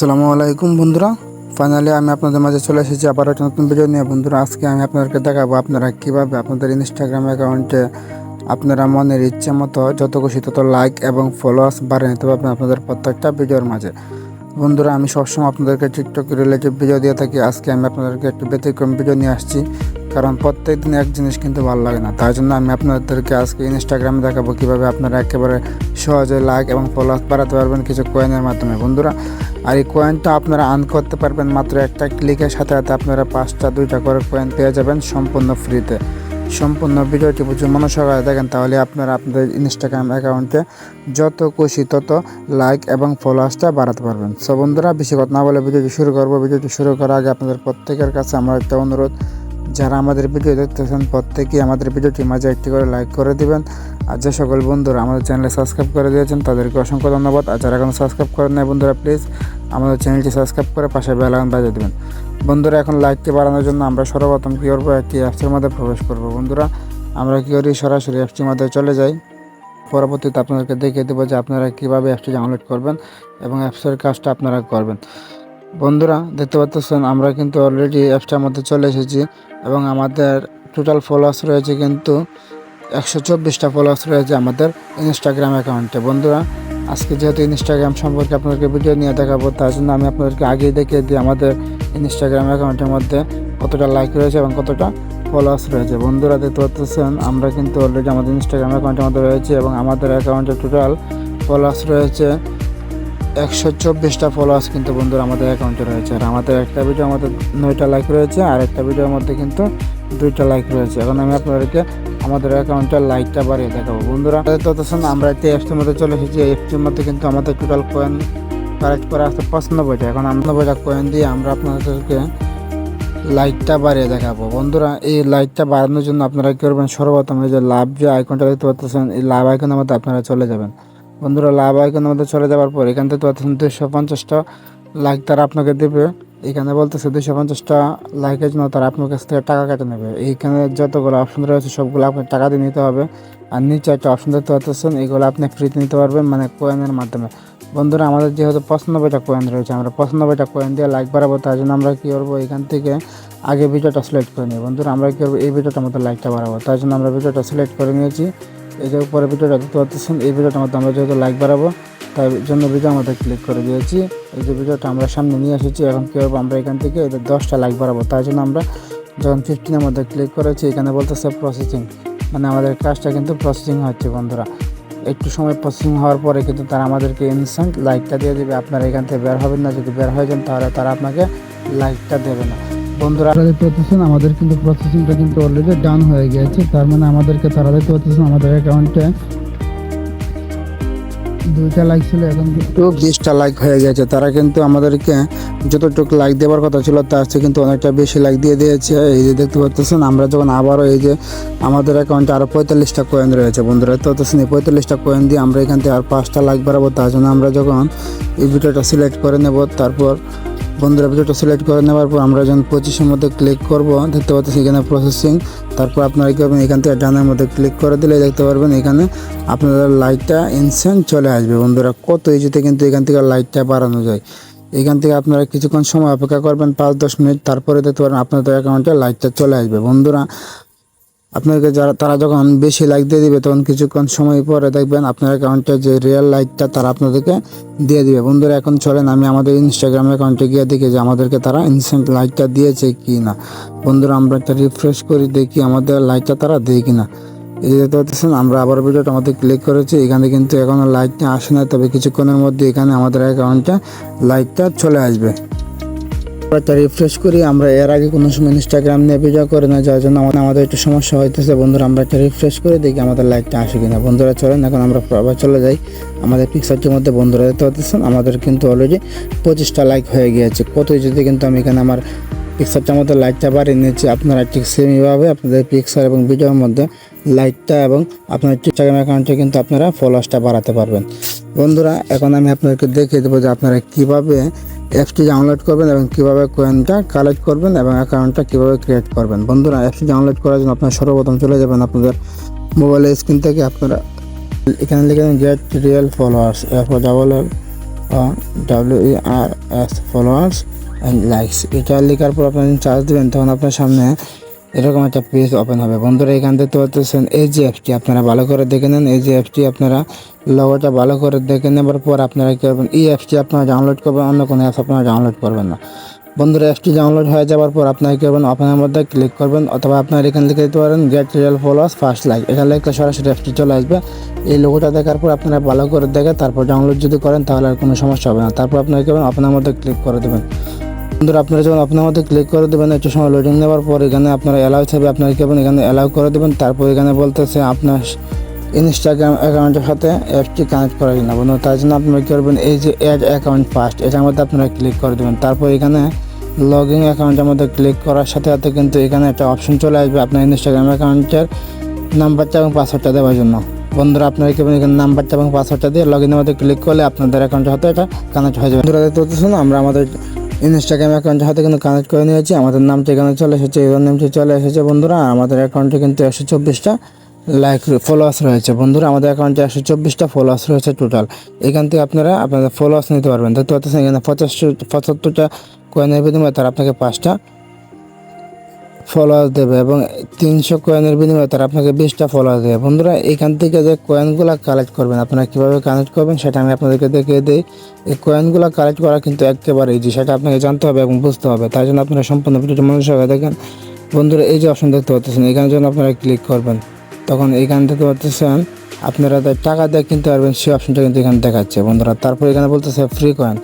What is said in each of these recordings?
আসসালামু আলাইকুম বন্ধুরা। ফাইনালি আমি আপনাদের মাঝে চলে এসেছি আবার একটা নতুন ভিডিও নিয়ে। বন্ধুরা, আজকে আমি আপনাদেরকে দেখাবো আপনারা কীভাবে আপনাদের ইনস্টাগ্রাম অ্যাকাউন্টে আপনারা মনের ইচ্ছে মতো যত খুশি তত লাইক এবং ফলোয়ার্স বাড়িয়ে নিতে পারবেন আপনাদের প্রত্যেকটা ভিডিওর মাঝে। বন্ধুরা, আমি সবসময় আপনাদেরকে টিকটক রিলেটেড ভিডিও দিয়ে থাকি। আজকে আমি আপনাদেরকে একটু ব্যতিক্রম ভিডিও নিয়ে আসছি, কারণ প্রত্যেক দিন এক জিনিস কিন্তু ভালো লাগে না। তাই জন্য আমি আপনাদেরকে আজকে ইনস্টাগ্রামে দেখাবো কীভাবে আপনারা একেবারে সহজে লাইক এবং ফলোয়ার্স বাড়াতে পারবেন কিছু কয়েনের মাধ্যমে। বন্ধুরা আর এই কয়েনটা আপনারা আর্ন করতে পারবেন মাত্র একটা ক্লিকের সাথে সাথে আপনারা পাঁচটা, দুইটা করে কয়েন পেয়ে যাবেন সম্পূর্ণ ফ্রিতে সম্পূর্ণ ভিডিওটি বুঝে মনোসহকারে দেখেন তাহলে আপনারা আপনাদের ইনস্টাগ্রাম অ্যাকাউন্টে যত খুশি তত লাইক এবং ফলোয়ার্সটা বাড়াতে পারবেন। সো বন্ধুরা, বেশি কথা না বলে ভিডিওটি শুরু করব। ভিডিওটি শুরু করার আগে আপনাদের প্রত্যেকের কাছে আমার একটা অনুরোধ, যারা আমাদের ভিডিও দেখতেছেন, প্রত্যেকেই আমাদের ভিডিওটি মাঝে একটি করে লাইক করে দিবেন। আর যে সকল বন্ধুরা আমাদের চ্যানেলে সাবস্ক্রাইব করে দিয়েছেন, তাদেরকে অসংখ্য ধন্যবাদ। আর যারা এখন সাবস্ক্রাইব করেন নাই বন্ধুরা, প্লিজ আমাদের চ্যানেলটি সাবস্ক্রাইব করে পাশে বেল আইকন বাজিয়ে দেবেন। বন্ধুরা, এখন লাইককে বাড়ানোর জন্য আমরা সর্বপ্রথম কী করব? একটি অ্যাপসের মধ্যে প্রবেশ করব। বন্ধুরা, আমরা কী করি? সরাসরি অ্যাপসটির মধ্যে চলে যাই। পরবর্তীতে আপনাদেরকে দেখিয়ে দেবো যে আপনারা কীভাবে অ্যাপসটি ডাউনলোড করবেন এবং অ্যাপসের কাজটা আপনারা করবেন। বন্ধুরা, দেখতে পাচ্ছেন, আমরা কিন্তু অলরেডি অ্যাপসটার মধ্যে চলে এসেছি এবং আমাদের টোটাল ফলোয়ার্স রয়েছে কিন্তু একশো চব্বিশটা ফলোয়ার্স রয়েছে আমাদের ইনস্টাগ্রাম অ্যাকাউন্টে বন্ধুরা, আজকে যেহেতু ইনস্টাগ্রাম সম্পর্কে আপনাদেরকে ভিডিও নিয়ে দেখাবো, তার জন্য আমি আপনাদেরকে আগেই দেখিয়ে দিই আমাদের ইনস্টাগ্রাম অ্যাকাউন্টের মধ্যে কতটা লাইক রয়েছে এবং কতটা ফলোয়ার্স রয়েছে। বন্ধুরা, দেখতে পাচ্ছেন, আমরা কিন্তু অলরেডি আমাদের ইনস্টাগ্রাম অ্যাকাউন্টের মধ্যে রয়েছে এবং আমাদের অ্যাকাউন্টে টোটাল ফলোয়ার্স রয়েছে একশো চব্বিশটা ফলোয়ার্স কিন্তু বন্ধুরা আমাদের অ্যাকাউন্টে রয়েছে। আর আমাদের একটা ভিডিও আমাদের নয়টা লাইক রয়েছে, আর একটা ভিডিওর মধ্যে কিন্তু দুইটা লাইক রয়েছে। এখন আমি আপনাদেরকে আমাদের অ্যাকাউন্টের লাইটটা বাড়িয়ে দেখাবো। বন্ধুরা ততক্ষণ আমরা একটি অ্যাপসের মধ্যে চলে এসেছি। অ্যাপসটির মধ্যে কিন্তু আমাদের টোটাল কয়েন কালেক্ট করে আসতে পঁচানব্বইটা। এখন আটানব্বইটা কয়েন দিয়ে আমরা আপনাদেরকে লাইটটা বাড়িয়ে দেখাবো। বন্ধুরা, এই লাইটটা বাড়ানোর জন্য আপনারা কী করবেন? সর্বপ্রথম যে লাভ যে আইকনটা দেখতে পাচ্ছেন, এই লাভ আইকনের মধ্যে আপনারা চলে যাবেন। বন্ধুরা, লাভ আইকনের মধ্যে চলে যাওয়ার পর এখান থেকে পাচ্ছেন দুশো পঞ্চাশটা লাইক তারা আপনাকে দেবে। এখানে বলতেছে দুশো পঞ্চাশটা লাইকের জন্য তারা আপনার কাছ থেকে টাকা কেটে নেবে। এইখানে যতগুলো অপশন রয়েছে, সবগুলো আপনার টাকা দিয়ে নিতে হবে। আর নিচে একটা অপশন দেখতে পাচ্ছেন, এগুলো আপনি ফ্রিতে নিতে পারবেন মানে কয়েনের মাধ্যমে। বন্ধুরা, আমাদের যেহেতু পঁচানব্বইটা কয়েন রয়েছে, আমরা পঁচানব্বইটা কয়েন দিয়ে লাইক বাড়াবো, তার জন্য আমরা কী করব, এখান থেকে আগে ভিডিওটা সিলেক্ট করে নিই বন্ধুরা, আমরা কী করব, এই ভিডিওটার মধ্যে লাইকটা বাড়াবো। তার জন্য আমরা ভিডিওটা সিলেক্ট করে নিয়েছি। এই যে উপরে ভিডিওটা দেখতে পাচ্ছেন, এই ভিডিওটার মধ্যে আমরা যেহেতু লাইক বাড়াবো তাই জন্য ভিডিও আমাদের ক্লিক করে দিয়েছি। এই যে ভিডিওটা আমরা সামনে নিয়ে এসেছি, এখন কী করব আমরা এখান থেকে এদের দশটা লাইক বাড়াবো। তার জন্য আমরা যখন ফিফটিনের মধ্যে ক্লিক করেছি, এখানে বলতেছে প্রসেসিং মানে আমাদের কাজটা কিন্তু প্রসেসিং হচ্ছে বন্ধুরা। একটু সময় প্রসেসিং হওয়ার পরে কিন্তু তারা আমাদেরকে ইনস্ট্যান্ট লাইকটা দিয়ে দেবে। আপনারা এখান থেকে বের হবেন না। যদি বের হয়ে যান, তাহলে তারা আপনাকে লাইকটা দেবে না। বন্ধুরা, আপনারা দেখতে পাচ্ছেন, আমাদের কিন্তু প্রসেসিংটা কিন্তু অলরেডি ডান হয়ে গিয়েছে। তার মানে আমাদেরকে তারা দেখতে পাচ্ছেন, আমাদের অ্যাকাউন্টে লাইক হয়ে গেছে। তারা কিন্তু আমাদেরকে যতটুকু লাইক দেওয়ার কথা ছিল, তার কিন্তু অনেকটা বেশি লাইক দিয়ে দিয়েছে। এই যে দেখতে আমরা যখন আবারও এই যে আমাদের অ্যাকাউন্টে আরও পঁয়তাল্লিশটা কয়েন রয়েছে বন্ধুরা তো এই পঁয়তাল্লিশটা কয়েন দিয়ে আমরা এখান থেকে আর পাঁচটা লাইক বাড়াবো। তার জন্য আমরা যখন এই ভিডিওটা সিলেক্ট করে নেব, তারপর বন্ধুরা ভিডিওটা সিলেক্ট করে নেওয়ার পর আমরা যখন পঁচিশের মধ্যে ক্লিক করব, দেখতে পাচ্ছি এখানে প্রসেসিং তারপর আপনারা কী করবেন? এখান থেকে ডানের মধ্যে ক্লিক করে দিলে দেখতে পারবেন এখানে আপনাদের লাইটটা ইনসেন্ট চলে আসবে। বন্ধুরা, কত ইজিতে কিন্তু এখান থেকে লাইটটা বাড়ানো যায়। এখান থেকে আপনারা কিছুক্ষণ সময় অপেক্ষা করবেন পাঁচ দশ মিনিট, তারপরে দেখতে পারেন আপনাদের অ্যাকাউন্টে লাইটটা চলে আসবে। বন্ধুরা আপনাকে যারা তারা যখন বেশি লাইক দিয়ে দিবে, তখন কিছুক্ষণ সময় পরে দেখবেন আপনার অ্যাকাউন্টে যে রিয়েল লাইকটা তারা আপনাদেরকে দিয়ে দিবে। বন্ধুরা, এখন চলেন আমি আমাদের ইনস্টাগ্রাম অ্যাকাউন্টে গিয়ে দেখি যে আমাদেরকে তারা ইনস্ট্যান্ট লাইকটা দিয়েছে কি না বন্ধুরা, আমরা একটা রিফ্রেশ করি, দেখি আমাদের লাইকটা তারা দেয় কি না এই দেখতে পাচ্ছেন, আমরা আবার ভিডিওটা আমাদের ক্লিক করেছি। এখানে কিন্তু এখনও লাইকটা আসে না তবে কিছুক্ষণের মধ্যে এখানে আমাদের অ্যাকাউন্টে লাইকটা চলে আসবে। একটা রিফ্রেশ করি, আমরা এর আগে কোনো সময় ইনস্টাগ্রাম নিয়ে ভিডিও করে না, যার জন্য আমাদের আমাদের একটু সমস্যা হইতেছে। বন্ধুরা, আমরা একটা রিফ্রেশ করে দেখি আমাদের লাইকটা আসে কিনা। বন্ধুরা, চলেন, এখন আমরা আবার চলে যাই। আমাদের পিকচারটির মধ্যে বন্ধুরা দেখতে পাচ্ছেন, আমাদের কিন্তু অলরেডি পঁচিশটা লাইক হয়ে গিয়েছে। কত যদি কিন্তু আমি এখানে আমার পিকচারটার মধ্যে লাইটটা বাড়িয়ে নিয়েছি আপনারা ঠিক সেমইভাবে আপনাদের পিকচার এবং ভিডিওর মধ্যে লাইটটা এবং আপনার ইনস্টাগ্রাম অ্যাকাউন্টে কিন্তু আপনারা ফলোয়ার্সটা বাড়াতে পারবেন। বন্ধুরা, এখন আমি আপনাদেরকে দেখিয়ে দেবো যে আপনারা কীভাবে অ্যাপসটি ডাউনলোড করবেন এবং কীভাবে কোয়েনটা কালেক্ট করবেন এবং অ্যাকাউন্টটা কীভাবে ক্রিয়েট করবেন। বন্ধুরা অ্যাপসটি ডাউনলোড করার জন্য আপনার সর্বপ্রথম চলে যাবেন আপনাদের মোবাইলের স্ক্রিন থেকে। আপনারা এখানে লিখে দেন গেট রিয়েল ফলোয়ার্স এরপর double W E R S followers and likes এটা লেখার পর আপনার চার্জ দেবেন, তখন আপনার সামনে এরকম একটা পেজ ওপেন হবে। বন্ধুরা, এখান থেকে পাচ্ছেন এই যে অ্যাপটি আপনারা ভালো করে দেখে নেন এই যে অ্যাপটি আপনারা লগোটা ভালো করে দেখে নেবার পর আপনারা কী করবেন? এই অ্যাপটি আপনারা ডাউনলোড করবেন, অন্য কোনো অ্যাপ আপনারা ডাউনলোড করবেন না। বন্ধুরা অ্যাপটি ডাউনলোড হয়ে যাওয়ার পর আপনারা কী করবেন? ওপেনের মধ্যে ক্লিক করবেন, অথবা আপনারা এখানে লিখে দিতে পারেন get real followers first like এখানে লিখলে সরাসরি অ্যাপটি চলে আসবে। এই লোগোটা দেখার পর আপনারা ভালো করে দেখে তারপর ডাউনলোড যদি করেন, তাহলে আর কোনো সমস্যা হবে না। তারপর আপনারা কী করবেন? ওপেনের মধ্যে ক্লিক করে দেবেন। বন্ধুরা, আপনারা যখন আপনার মধ্যে ক্লিক করে দেবেন, একটু সময় লোডিং নেওয়ার পর এখানে আপনারা অ্যালাউ থাকবে আপনারা কী করবেন এখানে অ্যালাউ করে দেবেন। তারপর এখানে বলতেছে আপনার ইনস্টাগ্রাম অ্যাকাউন্টের সাথে অ্যাপটি কানেক্ট করা না বন্ধু তার জন্য আপনারা কী করবেন, এই যে অ্যাড অ্যাকাউন্ট ফার্স্ট এটার মধ্যে আপনারা ক্লিক করে দেবেন। তারপর এখানে লগ ইন অ্যাকাউন্টের মধ্যে ক্লিক করার সাথে সাথে কিন্তু এখানে একটা অপশন চলে আসবে আপনার ইনস্টাগ্রাম অ্যাকাউন্টের নাম্বারটা এবং পাসওয়ার্ডটা দেওয়ার জন্য। বন্ধুরা, আপনারা কি করবেন, এখানে নাম্বারটা এবং পাসওয়ার্ডটা দিয়ে লগ ইনের মধ্যে ক্লিক করলে আপনাদের অ্যাকাউন্টের সাথে এটা কানেক্ট হয়ে যাবে। বন্ধুরা, দেখতে আমরা আমাদের ইনস্টাগ্রাম অ্যাকাউন্টের সাথে কিন্তু কানেক্ট করে নিয়েছি। আমাদের নামটা এখানে চলে এসেছে ইউজার নেমটি চলে এসেছে বন্ধুরা। আমাদের অ্যাকাউন্টে কিন্তু একশো চব্বিশটা লাইক ফলোয়ার্স রয়েছে। বন্ধুরা, আমাদের অ্যাকাউন্টে একশো চব্বিশটা ফলোয়ার্স রয়েছে টোটাল এখান থেকে আপনারা আপনাদের ফলোয়ার্স নিতে পারবেন। পাচ্ছেন এখানে পঁচাশ, পঁচাত্তরটা কয়েনের বিনিময়ে তারা আপনাকে পাঁচটা ফলোয়ার দেবে এবং তিনশো কয়েনের বিনিময়ে তারা আপনাকে বিশটা ফলোয়ার দেবে। বন্ধুরা, এখান থেকে যে কয়েনগুলো কালেক্ট করবেন, আপনারা কীভাবে কালেক্ট করবেন সেটা আমি আপনাদেরকে দেখিয়ে দিই। এই কয়েনগুলো কালেক্ট করা কিন্তু একেবারে ইজি সেটা আপনাকে জানতে হবে এবং বুঝতে হবে। তাই জন্য আপনারা সম্পূর্ণ ভিডিওটি মনোযোগ সহকারে দেখেন। বন্ধুরা, এই যে অপশন দেখতে পাচ্ছেন, এখানে যখন আপনারা ক্লিক করবেন, তখন এইখান থেকে পাচ্ছেন, আপনারা টাকা দিয়ে কিনতে পারবেন, সেই অপশনটা কিন্তু এখানে দেখাচ্ছে। বন্ধুরা, তারপর এখানে বলতেছে ফ্রি কয়েন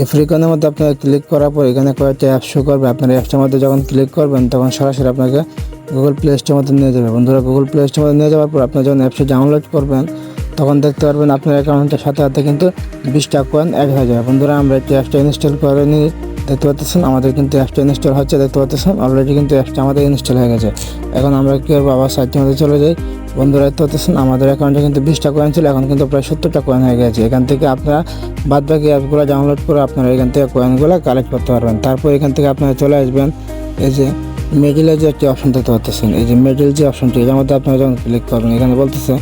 এই ফ্রি কয়েনের মধ্যে আপনারা ক্লিক করার পর এখানে কয়েকটা অ্যাপ শো করবে। আপনার অ্যাপসের মধ্যে যখন ক্লিক করবেন, তখন সরাসরি আপনাকে গুগল প্লে স্টোর মধ্যে নিয়ে যাবে। বন্ধুরা গুগল প্লে স্টোর মধ্যে নিয়ে যাওয়ার পর আপনি যখন অ্যাপসে ডাউনলোড করবেন, তখন দেখতে পারবেন আপনার অ্যাকাউন্টের সাথে সাথে কিন্তু বিশটা কয়েন অ্যাড হয়ে যাবে। বন্ধুরা, আমরা একটি অ্যাপসটা ইনস্টল করে নিই। দেখতে পাচ্ছেন, আমাদের কিন্তু অ্যাপসটা ইনস্টল হচ্ছে, দেখতে পাচ্ছেন অলরেডি কিন্তু অ্যাপসটা আমাদের ইনস্টল হয়ে গেছে। এখন আমরা কী করব, আবার সাইটটির মধ্যে চলে যাই। বন্ধুরা, দেখতে পাচ্ছেন, আমাদের অ্যাকাউন্টে কিন্তু বিশটা কয়েন ছিল, এখন কিন্তু প্রায় সত্তরটা কয়েন হয়ে গেছে। এখান থেকে আপনারা বাদ বাকি অ্যাপগুলো ডাউনলোড করে আপনারা এখান থেকে কয়েনগুলো কালেক্ট করতে পারবেন। তারপর এখান থেকে আপনারা চলে আসবেন, এই যে মিডিলের যে একটি অপশন দেখতে পাচ্ছেন, এই যে মিডিল যে অপশনটি এটার মধ্যে আপনারা যখন ক্লিক করবেন, এখানে বলতেছে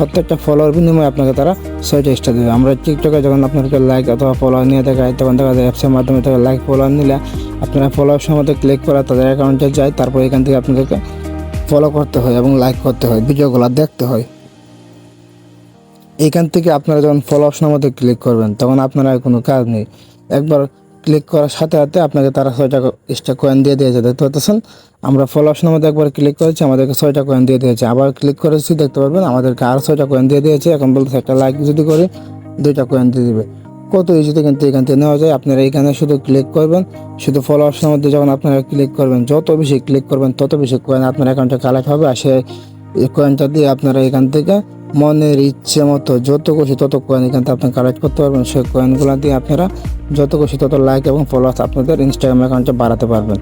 প্রত্যেকটা ফলোয়ার বিনিময়ে আপনাকে তারা ছয়টা এক্সট্রা দেবে। আমরা টিকটকে যখন আপনাদেরকে লাইক অথবা ফলোয়ার নিয়ে দেখাই তখন দেখা যায় অ্যাপসের মাধ্যমে তারা লাইক ফলোয়ার নিলে আপনারা ফলোয়ার্সের মধ্যে ক্লিক করা তাদের অ্যাকাউন্টে যায়, তারপর এখান থেকে আপনাদেরকে ফলো করতে হয় এবং লাইক করতে হয়, ভিডিওগুলো দেখতে হয়। এখান থেকে আপনারা যখন ফলো অপশনের মধ্যে ক্লিক করবেন, তখন আপনারা আর কোনো কাজ নেই। একবার ক্লিক করার সাথে সাথে আপনাকে তারা ছয়টা এক্সট্রা কয়েন দিয়ে দিয়েছে, দেখতে পাচ্ছেন? আমরা ফলো অপশনের মধ্যে একবার ক্লিক করেছি, আমাদেরকে ছয়টা কয়েন দিয়ে দিয়েছে। আবার ক্লিক করেছি, দেখতে পারবেন, আমাদেরকে আরও ছয়টা কয়েন দিয়ে দিয়েছে। এখন বলতে একটা লাইক যদি করি, দুইটা কয়েন দিয়ে দিবে। কত ইজিতে কিন্তু এখান থেকে নেওয়া যায়। আপনারা এখানে শুধু ক্লিক করবেন, শুধু ফলো অপশনের মধ্যে যখন আপনারা ক্লিক করবেন, যত বেশি ক্লিক করবেন, তত বেশি কয়েন আপনার অ্যাকাউন্টে কালেক্ট হবে। আর সে কয়েনটা দিয়ে আপনারা এখান থেকে মনের ইচ্ছে মতো যত খুশি তত কয়েন এখান থেকে আপনি কালেক্ট করতে পারবেন। সেই কয়েনগুলো দিয়ে আপনারা যত খুশি তত লাইক এবং ফলোয়ার্স আপনাদের ইনস্টাগ্রাম অ্যাকাউন্টে বাড়াতে পারবেন।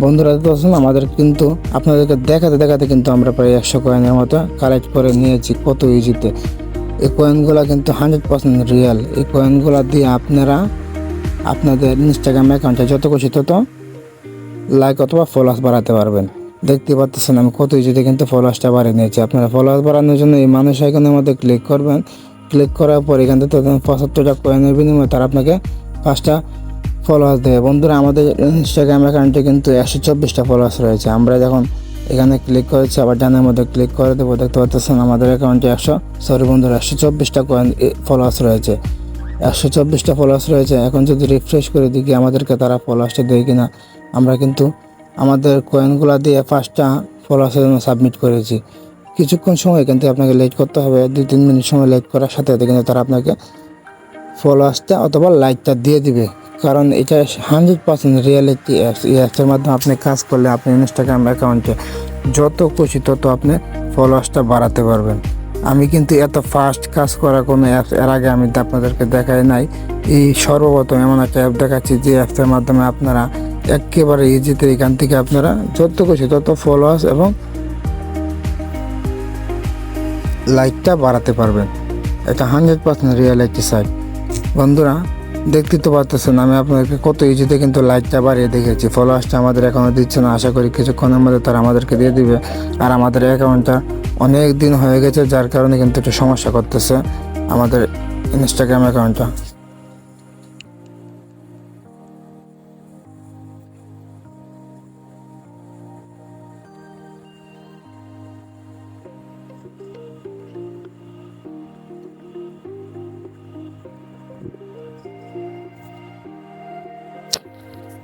বন্ধুরা, দেখতে আমাদের কিন্তু আপনাদেরকে দেখাতে দেখাতে কিন্তু আমরা প্রায় একশো কয়েনের মতো কালেক্ট করে নিয়েছি কত ইজিতে এই কয়েনগুলো কিন্তু হান্ড্রেড পার্সেন্ট রিয়েল এই কয়েনগুলো দিয়ে আপনারা আপনাদের ইনস্টাগ্রাম অ্যাকাউন্টে যত খুশি তত লাইক অথবা ফলোয়ার্স বাড়াতে পারবেন। দেখতে পাচ্ছেন আমি কত ইজিতে কিন্তু ফলোয়ার্সটা বাড়িয়ে নিয়েছি আপনারা ফলোয়ার্স বাড়ানোর জন্য এই মানুষ আইকনের মধ্যে ক্লিক করবেন। ক্লিক করার পর এখান থেকে পঁচাত্তরটা কয়েনের বিনিময়ে তারা আপনাকে পাঁচটা ফলোয়ার্স দেবে। বন্ধুরা, আমাদের ইনস্টাগ্রাম অ্যাকাউন্টে কিন্তু একশো চব্বিশটা ফলোয়ার্স রয়েছে। আমরা যখন এখানে ক্লিক করেছি, আবার ডানের মধ্যে ক্লিক করে দেবো। দেখতে পাচ্ছেন আমাদের অ্যাকাউন্টে একশো সরি বন্ধুরা, একশো চব্বিশটা কয়েন ফলোয়ার্স রয়েছে। একশো চব্বিশটা ফলোয়ার্স রয়েছে। এখন যদি রিফ্রেশ করে দিই আমাদেরকে তারা ফলোয়ার্সটা দেয় কিনা, আমরা কিন্তু আমাদের কয়েনগুলো দিয়ে পাঁচটা ফলোয়ার্সের জন্য সাবমিট করেছি। কিছুক্ষণ সময় কিন্তু আপনাকে লেট করতে হবে দুই তিন মিনিট সময় লেট করার সাথে সাথে কিন্তু তারা আপনাকে ফলোয়ার্সটা অথবা লাইকটা দিয়ে দিবে। কারণ এটা হান্ড্রেড পার্সেন্ট রিয়েলিটি অ্যাপস এই অ্যাপসের মাধ্যমে আপনি কাজ করলে আপনি ইনস্টাগ্রাম অ্যাকাউন্টে যত খুশি তত আপনি ফলোয়ার্সটা বাড়াতে পারবেন। আমি কিন্তু এত ফাস্ট কাজ করা কোনো অ্যাপস এর আগে আমি আপনাদেরকে দেখাই নাই। এই সর্বপ্রথম এমন একটা অ্যাপ দেখাচ্ছি যে অ্যাপসের মাধ্যমে আপনারা একেবারে ইজিতে এখান থেকে আপনারা যত খুশি তত ফলোয়ার্স এবং লাইকটা বাড়াতে পারবেন। এটা হান্ড্রেড পার্সেন্ট রিয়েলিটি সাইট বন্ধুরা, দেখতে তো পারতেছেন, আমি আপনাদেরকে কত ইজিতে কিন্তু লাইকটা বাড়িয়ে দেখেছি। ফলোয়ার্সটা আমাদের এখনও দিচ্ছে না, আশা করি কিছুক্ষণের মধ্যে তারা আমাদেরকে দিয়ে দিবে। আর আমাদের অ্যাকাউন্টটা অনেক দিন হয়ে গেছে, যার কারণে কিন্তু একটু সমস্যা করতেছে আমাদের ইনস্টাগ্রাম অ্যাকাউন্টটা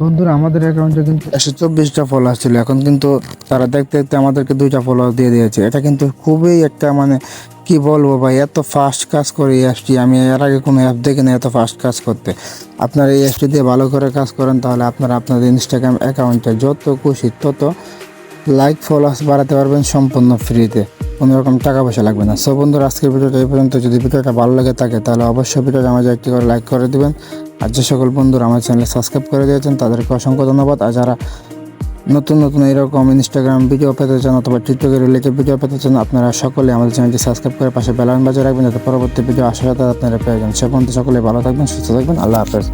বন্ধুরা, আমাদের অ্যাকাউন্টে কিন্তু একশো চব্বিশটা ফলোয়ার ছিল। এখন কিন্তু তারা দেখতে দেখতে আমাদেরকে দুইটা ফলোয়ার দিয়ে দিয়েছে। এটা কিন্তু খুবই একটা মানে কি বলব ভাই, এত ফাস্ট কাজ করে এই অ্যাপটি আমি এর আগে কোনো অ্যাপ দেখি না এত ফাস্ট কাজ করতে। আপনারা এই অ্যাপটি দিয়ে ভালো করে কাজ করেন, তাহলে আপনারা আপনাদের ইনস্টাগ্রাম অ্যাকাউন্টে যত খুশি তত লাইক ফলোয়ার্স বাড়াতে পারবেন সম্পূর্ণ ফ্রিতে কোনো রকম টাকা পয়সা লাগবে না। সো বন্ধুরা, আজকের ভিডিওটা এই পর্যন্ত। যদি ভিডিওটা ভালো লাগে থাকে, তাহলে অবশ্যই ভিডিওটা আমাদের একটি করে লাইক করে দিবেন। আর যে সকল বন্ধুরা আমার চ্যানেলে সাবস্ক্রাইব করে দিয়েছেন, তাদেরকে অসংখ্য ধন্যবাদ। আর যারা নতুন নতুন এইরকম ইনস্টাগ্রাম ভিডিও পেতে চান অথবা টিকটকের রিলেটেড ভিডিও পেতে চান, আপনারা সকলে আমাদের চ্যানেলটি সাবস্ক্রাইব করে পাশে বেলান বাজে রাখবেন, যাতে পরবর্তী ভিডিও আসার সাথে আপনারা পেয়ে যান সে পর্যন্ত সকলে ভালো থাকবেন, সুস্থ থাকবেন, আল্লাহ হাফেজ।